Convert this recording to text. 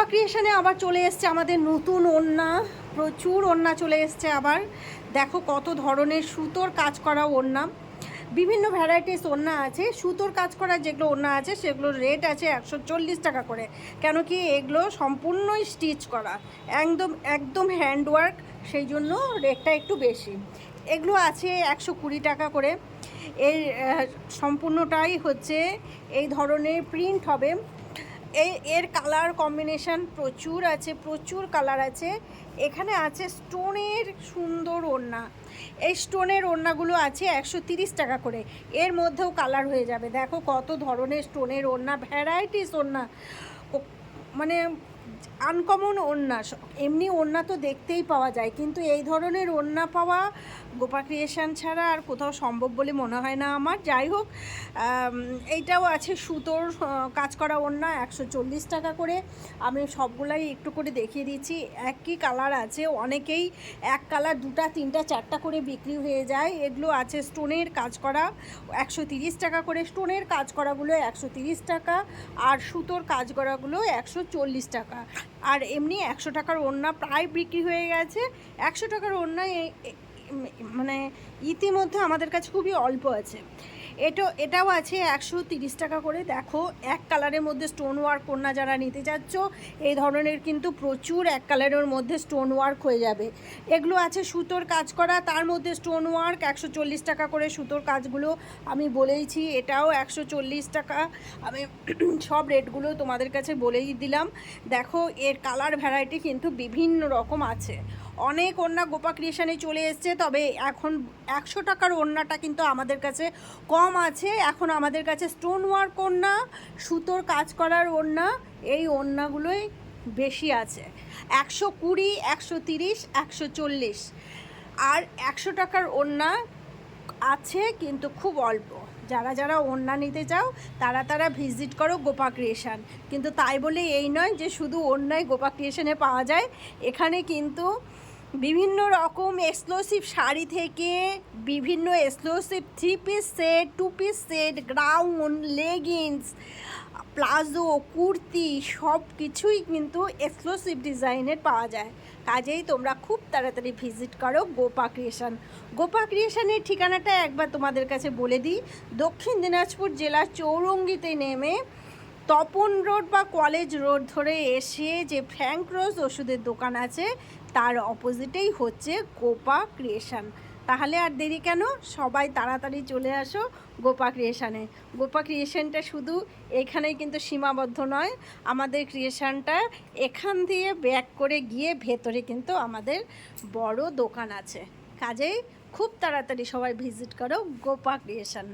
গোপা ক্রিয়েশনে আবার চলে এসছে আমাদের নতুন ওড়না। প্রচুর ওড়না চলে এসছে আবার। দেখো কত ধরনের সুতোর কাজ করা ওড়না। বিভিন্ন ভ্যারাইটিস ওড়না আছে। সুতোর কাজ করা যেগুলো ওড়না আছে সেগুলোর রেট আছে একশো চল্লিশ টাকা করে। কেন কি এগুলো সম্পূর্ণই স্টিচ করা। একদম একদম হ্যান্ডওয়ার্ক সেই জন্য রেটটা একটু বেশি। এগুলো আছে একশো কুড়ি টাকা করে। এর সম্পূর্ণটাই হচ্ছে এই ধরনের প্রিন্ট হবে। এই এর কালার কম্বিনেশান প্রচুর আছে, প্রচুর কালার আছে। এখানে আছে স্টোনের সুন্দর ওড়না। এই স্টোনের ওড়নাগুলো আছে একশো তিরিশ টাকা করে। এর মধ্যেও কালার হয়ে যাবে। দেখো কত ধরনের স্টোনের ওড়না ভ্যারাইটিস ওড়না। মানে আনকমন ওড়না, স- এমনি ওড়না তো দেখতেই পাওয়া যায়, কিন্তু এই ধরনের ওড়না পাওয়া গোপা ক্রিয়েশন ছাড়া আর কোথাও সম্ভব বলে মনে হয় না আমার। যাই হোক এইটাও আছে সুতোর কাজ করা ওড়না, একশো চল্লিশ টাকা করে। আমি সবগুলাই একটু করে দেখিয়ে দিচ্ছি। একই কালার আছে, অনেকেই এক কালার, দুটা, তিনটা, চারটা করে বিক্রি হয়ে যায়। এগুলো আছে স্টোনের কাজ করা, একশো তিরিশ টাকা করে। স্টোনের কাজ করাগুলো একশো তিরিশ টাকা, আর সুতোর কাজ করাগুলো একশো চল্লিশ টাকা আর এমনি একশো টাকার ওড়না প্রায় বিক্রি হয়ে গেছে। একশো টাকার ওড়না মানে ইতিমধ্যে আমাদের কাছে খুবই অল্প আছে। এটা, এটাও আছে একশো তিরিশ টাকা করে। দেখো, এক কালারের মধ্যে স্টোন ওয়ার্ক কন্যা যারা নিতে চাচ্ছ, এই ধরনের কিন্তু প্রচুর এক কালারের মধ্যে স্টোন ওয়ার্ক হয়ে যাবে। এগুলো আছে সুতোর কাজ করা, তার মধ্যে স্টোন ওয়ার্ক একশো চল্লিশ টাকা করে সুতোর কাজগুলো আমি বলেইছি, এটাও একশো চল্লিশ টাকা। আমি সব রেটগুলো তোমাদের কাছে বলেই দিলাম। দেখো, এর কালার ভ্যারাইটি কিন্তু বিভিন্ন রকম আছে। অনেক ওড়না গোপা ক্রিয়েশনে চলে এসছে, তবে এখন একশো টাকার ওড়নাটা কিন্তু আমাদের কাছে কম আছে, এখন আমাদের কাছে স্টোন ওয়ার্ক ওড়না, সুতোর কাজ করার ওড়না, এই ওড়নাগুলোই বেশি আছে। একশো কুড়ি, একশো তিরিশ, একশো চল্লিশ। আর একশো টাকার ওড়না আছে, কিন্তু খুব অল্প। যারা যারা ওড়না নিতে চাও, তারা তারা ভিজিট করো গোপা ক্রিয়েশন। কিন্তু তাই বলে এই নয় যে শুধু ওড়নায় গোপা ক্রিয়েশনে পাওয়া যায়। এখানে কিন্তু বিভিন্ন রকম এক্সক্লুসিভ শাড়ি থেকে বিভিন্ন exclusive three piece set two piece set ground leggings palazzo, kurti সব কিছুই কিন্তু এক্সক্লুসিভ ডিজাইনের পাওয়া যায়। কাজেই তোমরা খুব তাড়াতাড়ি ভিজিট করো গোপা ক্রিয়েশন গোপা ক্রিয়েশনের ঠিকানাটা একবার তোমাদের কাছে বলে দিই। দক্ষিণ দিনাজপুর জেলার চৌরঙ্গিতে নেমে তপন রোড বা কলেজ রোড ধরে এসে যে ফ্র্যাঙ্ক রোজ ওষুধের দোকান আছে, তার অপোজিটেই হচ্ছে গোপা ক্রিয়েশন। তাহলে আর দেরি কেন? সবাই তাড়াতাড়ি চলে আসো গোপা ক্রিয়েশানে। গোপা ক্রিয়েশনটা শুধু এখানেই কিন্তু সীমাবদ্ধ নয়, আমাদের ক্রিয়েশনটা এখান দিয়ে ব্যাক করে গিয়ে ভেতরে কিন্তু আমাদের বড় দোকান আছে। কাজেই খুব তাড়াতাড়ি সবাই ভিজিট করো গোপা ক্রিয়েশন।